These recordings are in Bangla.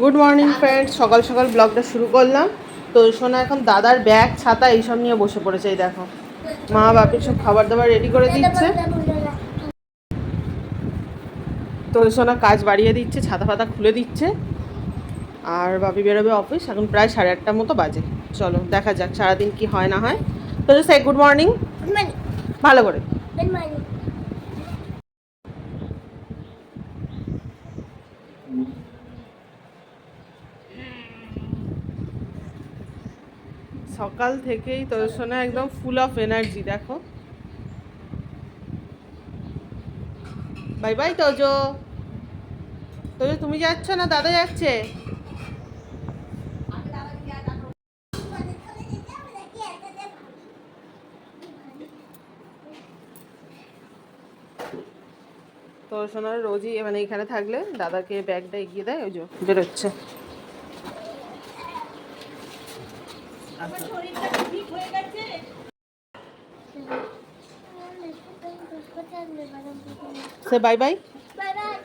গুড মর্নিং ফ্রেন্ডস সকাল সকাল ব্লগটা শুরু করলাম। তো সোনা এখন দাদার ব্যাগ ছাতা এইসব নিয়ে বসে পড়েছে এই দেখো। মা বাপি সব খাবার দাবার রেডি করে দিচ্ছে। তো সোনা কাজ বাড়িয়ে দিচ্ছে ছাতা ফাতা খুলে দিচ্ছে। আর বাপি বেরোবে অফিস এখন প্রায় সাড়ে আটটার মতো বাজে। চলো দেখা যাক সারাদিন কি হয় না হয়। তো সে গুড মর্নিং. ভালো করে। সকাল থেকেই তোর সোনা একদম ফুল অফ এনার্জি দেখো। বাই বাই তোজো তোজো তুমি যাচ্ছ না? দাদা যাচ্ছে? তোর সোনার রোজই মানে এখানে থাকলে দাদাকে ব্যাগটা এগিয়ে দেয়, ওই যে বেরোচ্ছে। সে বাই বাই। Bye bye.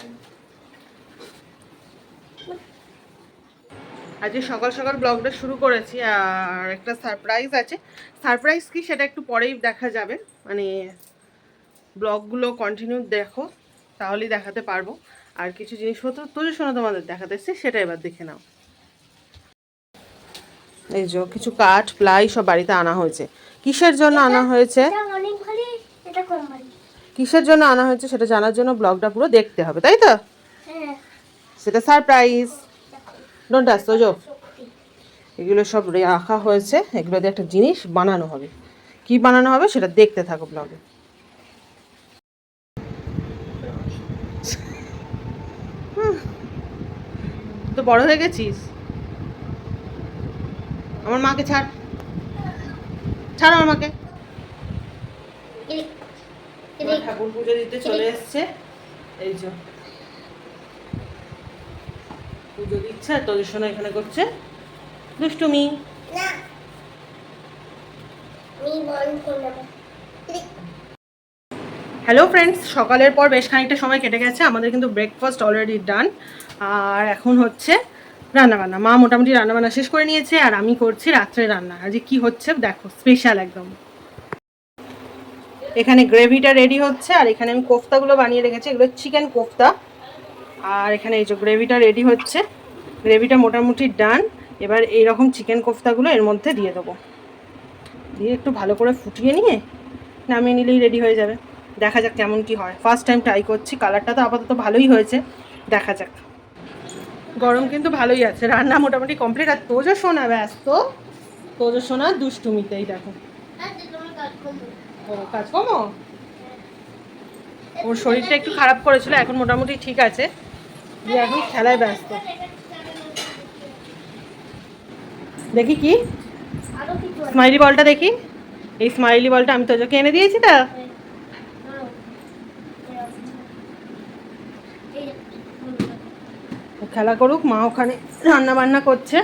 আজকে সকাল সকাল ব্লগটা শুরু করেছি আর একটা সারপ্রাইজ আছে। সারপ্রাইজ কি সেটা একটু পরেই দেখা যাবে। মানে ব্লগগুলো কন্টিনিউ দেখো তাহলেই দেখাতে পারব। আর কিছু জিনিসপত্র তোর শোনো তোমাদের দেখাতে এসছি সেটা এবার দেখে নাও। এই যে কিছু কাঠ প্লাই সব বাড়িতে আনা হয়েছে। কিসের জন্য আনা হয়েছে? কিসের জন্য আনা হয়েছে সেটা জানার জন্য ব্লগটা পুরো দেখতে হবে তাই তো? হ্যাঁ। সেটা সারপ্রাইজ। ডোন্ট আস তো এগুলো সব রাখা হয়েছে এগুলো দিয়ে একটা জিনিস বানানো হবে। কি বানানো হবে সেটা দেখতে থাকো ব্লগে। তো বড় হয়ে গেছিস? আমার মাকে ছাড়। ছাড় আমার মাকে ঠাকুর পুজো দিতে চলে এসছে। এই যে। পুজো দিচ্ছে আর তোদের শোনা এখানে করছে। দুষ্টুমি। হ্যালো ফ্রেন্ডস সকালের পর বেশ খানিকটা সময় কেটে গেছে। আমাদের কিন্তু ব্রেকফাস্ট অলরেডি ডান আর এখন হচ্ছে রান্নাবান্না। মা মোটামুটি রান্নাবান্না শেষ করে নিয়েছে আর আমি করছি রাত্রে রান্না। আজকে কি হচ্ছে, দেখো স্পেশাল একদম। এখানে গ্রেভিটা রেডি হচ্ছে আর এখানে আমি কোফতাগুলো বানিয়ে রেখেছি। এগুলো চিকেন কোফতা। আর এখানে এই যে গ্রেভিটা রেডি হচ্ছে, গ্রেভিটা মোটামুটি ডান এবার এইরকম চিকেন কোফতাগুলো এর মধ্যে দিয়ে দেবো। দিয়ে একটু ভালো করে ফুটিয়ে নিয়ে নামিয়ে নিলেই রেডি হয়ে যাবে। দেখা যাক কেমন কি হয়। ফার্স্ট টাইম ট্রাই করছি কালারটা তো আপাতত ভালোই হয়েছে। দেখা যাক। গরম কিন্তু ভালোই আছে। রান্না মোটামুটি কমপ্লিট আর তোজো শোনা ব্যস্ত তোজো শোনা দুষ্টুমিতেই দেখো। আচ্ছা তোমার কাজ করব ও কাজ ওর শরীরটা একটু খারাপ করেছিল, এখন মোটামুটি ঠিক আছে। দিয়ে এখন খেলায় ব্যস্ত। দেখি কি? স্মাইলি বলটা দেখি। এই স্মাইলি বলটা আমি তোজোকে এনে দিয়েছি তা? খেলা করুক মা ওখানে রান্না বান্না করছে।